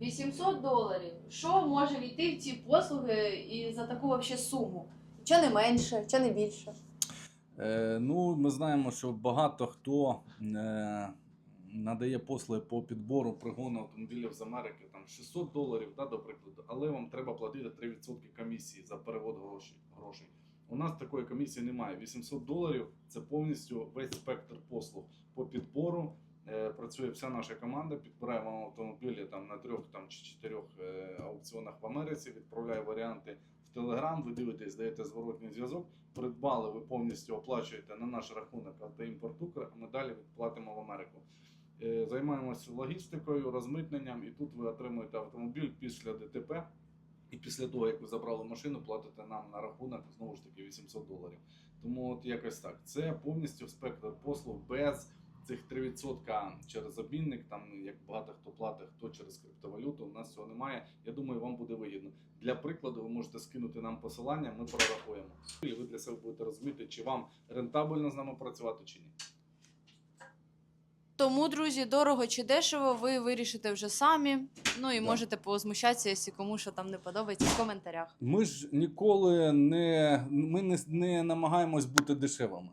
800 доларів. Що може війти в ці послуги і за таку вообще суму? Чи не менше, чи не більше? Е, ну, ми знаємо, що багато хто е, надає послуги по підбору пригону автомобілів з Америки, там 600 доларів, да, до прикладу, але вам треба платити 3% комісії за перевод грошей. грошей. У нас такої комісії немає. 800 доларів це повністю весь спектр послуг по підбору. Е, Працює вся наша команда, підбирає вам автомобілі там на трьох там чи чотирьох е, аукціонах в Америці, відправляє варіанти в Телеграм. Ви дивитесь, даєте зворотній зв'язок. Придбали, ви повністю оплачуєте на наш рахунок автоімпорт Укр, а ми далі відплатимо в Америку. Е, Займаємося логістикою, розмитненням, і тут ви отримуєте автомобіль після ДТП. І після того, як ви забрали машину, платите нам на рахунок знову ж таки 800 доларів. Тому от якось так. Це повністю спектр послуг без цих 3% через обмінник, там як багато хто платить, хто через криптовалюту. У нас цього немає. Я думаю, вам буде вигідно. Для прикладу, ви можете скинути нам посилання, ми прорахуємо. І ви для себе будете розуміти, чи вам рентабельно з нами працювати чи ні. Тому, друзі, дорого чи дешево, ви вирішите вже самі. Ну і Да. можете позмущатися, якщо кому що там не подобається в коментарях. Ми ж ніколи не, ми не, не намагаємось бути дешевими.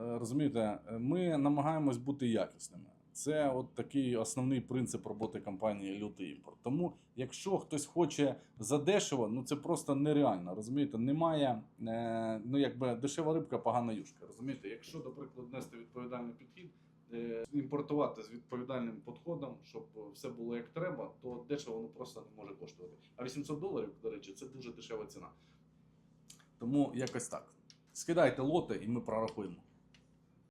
Е, Розумієте, ми намагаємось бути якісними. Це от такий основний принцип роботи компанії Лютий імпорт. Тому, якщо хтось хоче задешево, ну це просто нереально. Розумієте, немає е, ну якби дешева рибка, погана юшка. Розумієте, якщо, до прикладу, нести відповідальний підхід, е, імпортувати з відповідальним підходом, щоб все було як треба, то дешево воно просто не може коштувати. А 800 доларів, до речі, це дуже дешева ціна. Тому якось так. Скидайте лоти, і ми прорахуємо.